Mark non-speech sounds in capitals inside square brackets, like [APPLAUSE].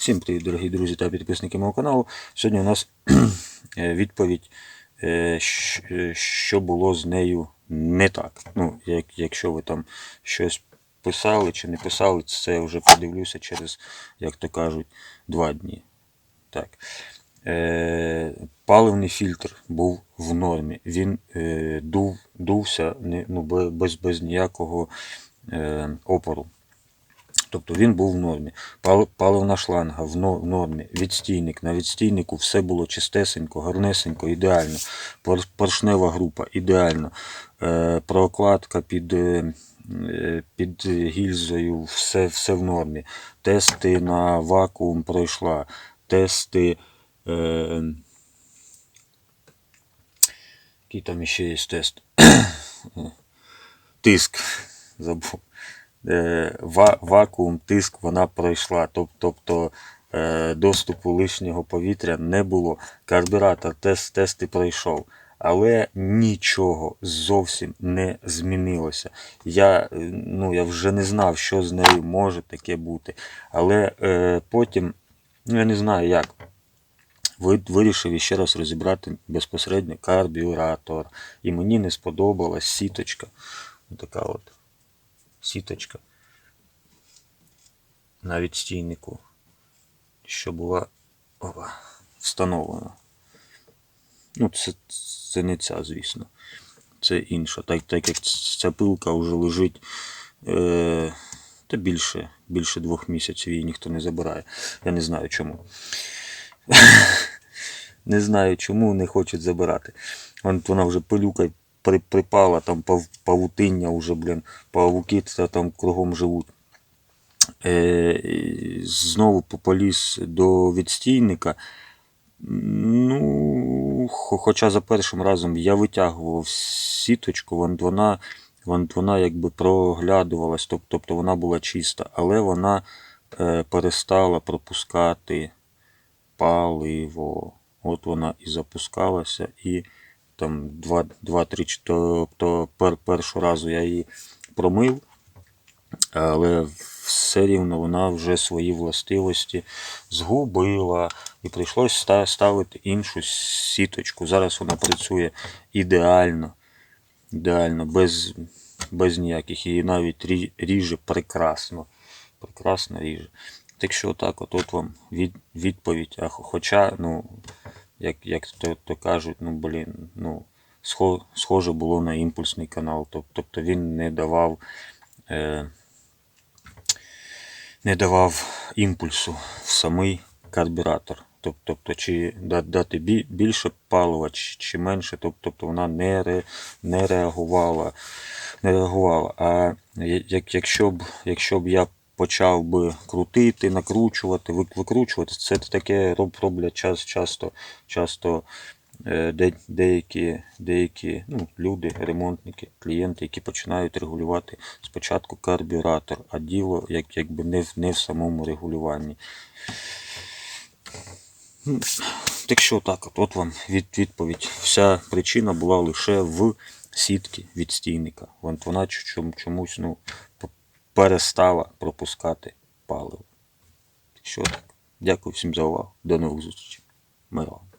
Всім привіт, дорогі друзі та підписники мого каналу. Сьогодні у нас [CLEARS THROAT] е, відповідь, е, е, що було з нею не так. Ну, як, якщо ви там щось писали чи не писали, це я вже подивлюся через, як то кажуть, два дні. Так. Паливний фільтр був в нормі. Він дув, дувся ну, без, без ніякого опору. Тобто він був в нормі. Паливна шланга в нормі. Відстійник. На відстійнику все було чистесенько, гарнесенько, ідеально. Поршнева група ідеально. Е, Прокладка під, е, під гільзою, все, все в нормі. Тести на вакуум пройшла. Тести. Е, який там ще є тест? [COUGHS] Тиск. Забув вакуум, тиск вона пройшла. Тобто е, доступу лишнього повітря не було. Карбюратор тест, тести пройшов. Але нічого зовсім не змінилося. Я, е, ну, я вже не знав, що з нею може таке бути. Але е, потім, ну я не знаю як, ви- вирішив іще раз розібрати безпосередньо карбюратор. І мені не сподобалась сіточка. Така от сіточка на відстійнику, що була опа, встановлена. Ну, це, це не ця, звісно. Це інша. Так, так як ця пилка вже лежить е, та більше, більше двох місяців її ніхто не забирає. Я не знаю чому. [LAUGHS] Не знаю чому не хочуть забирати. Вон, вона вже пилюка припала, там пав, павутиння вже, блін, павуки там кругом живуть. Е, знову по- поліз до відстійника. Ну, хоча за першим разом я витягував сіточку, вон- вона, вон- вона якби проглядувалась, тобто вона була чиста, але вона е, перестала пропускати паливо. От вона і запускалася, і там 2-3, тобто пер, першого разу я її промив, але все рівно вона вже свої властивості згубила. І прийшлось ста- ставити іншу сіточку. Зараз вона працює ідеально, ідеально, без, без ніяких. І навіть ріже прекрасно. Прекрасно ріже. Так що так, от, от вам від, відповідь. А хоча, ну, як, як то, то кажуть, ну блін, ну, схоже було на імпульсний канал. Тобто він не давав. Е, не давав імпульсу в самий карбюратор. Тобто, чи дати більше палива, чи, менше, тобто вона не, ре, не реагувала. Не реагувала. А як, якщо, б, якщо б я почав би крутити, накручувати, вик- викручувати, це таке роблять час, часто, часто е, де, деякі, деякі ну, люди, ремонтники, клієнти, які починають регулювати спочатку карбюратор, а діло як, якби не в, не в самому регулюванні. Ну, Так що так, от, от вам від, відповідь. Вся причина була лише в сітки відстійника. Вон- Вона чом- чомусь ну, перестала пропускати паливо. Що так. Дякую всім за увагу. До нових зустрічей. Миру. вам.